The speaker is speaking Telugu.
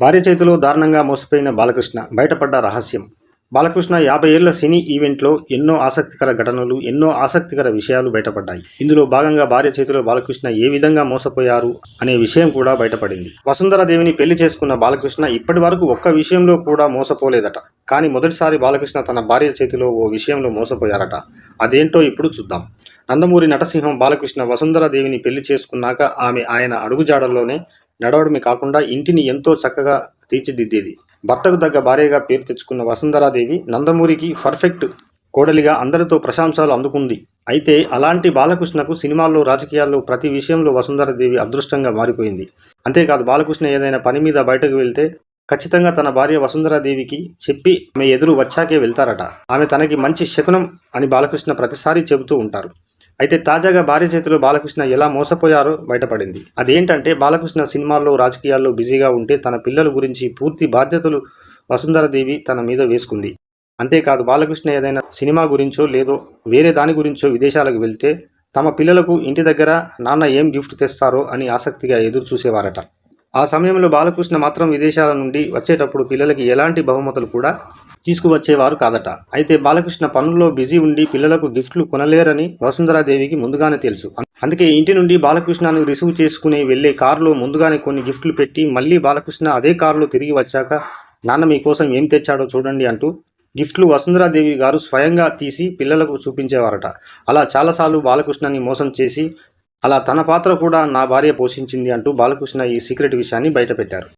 భార్య చేతిలో దారుణంగా మోసపోయిన బాలకృష్ణ బయటపడ్డ రహస్యం. బాలకృష్ణ యాభై ఏళ్ళ సినీ ఈవెంట్లో ఎన్నో ఆసక్తికర ఘటనలు ఎన్నో ఆసక్తికర విషయాలు బయటపడ్డాయి. ఇందులో భాగంగా భార్య చేతిలో బాలకృష్ణ ఏ విధంగా మోసపోయారు అనే విషయం కూడా బయటపడింది. వసుంధరాదేవిని పెళ్ళి చేసుకున్న బాలకృష్ణ ఇప్పటి వరకు ఒక్క విషయంలో కూడా మోసపోలేదట. కానీ మొదటిసారి బాలకృష్ణ తన భార్య చేతిలో ఓ విషయంలో మోసపోయారట. అదేంటో ఇప్పుడు చూద్దాం. నందమూరి నటసింహం బాలకృష్ణ వసుంధరాదేవిని పెళ్ళి చేసుకున్నాక ఆమె ఆయన అడుగుజాడల్లోనే నడవడమే కాకుండా ఇంటిని ఎంతో చక్కగా తీర్చిదిద్దేది. భర్తకు తగ్గ భార్యగా పేరు తెచ్చుకున్న వసుంధరాదేవి నందమూరికి పర్ఫెక్ట్ కోడలిగా అందరితో ప్రశంసలు అందుకుంది. అయితే అలాంటి బాలకృష్ణకు సినిమాల్లో రాజకీయాల్లో ప్రతి విషయంలో వసుంధరాదేవి అదృష్టంగా మారిపోయింది. అంతేకాదు బాలకృష్ణ ఏదైనా పని మీద బయటకు వెళ్తే ఖచ్చితంగా తన భార్య వసుంధరాదేవికి చెప్పి ఆమె ఎదురు వచ్చాకే వెళ్తారట. ఆమె తనకి మంచి శకునం అని బాలకృష్ణ ప్రతిసారి చెబుతూ ఉంటారు. అయితే తాజాగా భార్య చేతిలో బాలకృష్ణ ఎలా మోసపోయారో బయటపడింది. అదేంటంటే బాలకృష్ణ సినిమాల్లో రాజకీయాల్లో బిజీగా ఉంటే తన పిల్లల గురించి పూర్తి బాధ్యతలు వసుంధరదేవి తన మీద వేసుకుంది. అంతేకాదు బాలకృష్ణ ఏదైనా సినిమా గురించో లేదో వేరే దాని గురించో విదేశాలకు వెళ్తే తమ పిల్లలకు ఇంటి దగ్గర నాన్న ఏం గిఫ్ట్ తెస్తారో అని ఆసక్తిగా ఎదురు చూసేవారట ఆ సమయంలో బాలకృష్ణ మాత్రం విదేశాల నుండి వచ్చేటప్పుడు పిల్లలకి ఎలాంటి బహుమతులు కూడా తీసుకువచ్చేవారు కాదట. అయితే బాలకృష్ణ పనుల్లో బిజీ ఉండి పిల్లలకు గిఫ్ట్లు కొనలేరని వసుంధరాదేవికి ముందుగానే తెలుసు. అందుకే ఇంటి నుండి బాలకృష్ణను రిసీవ్ చేసుకుని వెళ్ళే కారులో ముందుగానే కొన్ని గిఫ్ట్లు పెట్టి మళ్ళీ బాలకృష్ణ అదే కారులో తిరిగి వచ్చాక నాన్న మీకోసం ఏం తెచ్చాడో చూడండి అంటూ గిఫ్ట్లు వసుంధరాదేవి గారు స్వయంగా తీసి పిల్లలకు చూపించేవారట. అలా చాలాసార్లు బాలకృష్ణని మోసం చేసి అలా తన పాత్ర కూడా నా భార్య పోషించింది అంటూ బాలకృష్ణ ఈ సీక్రెట్ విషయాన్ని బయటపెట్టారు.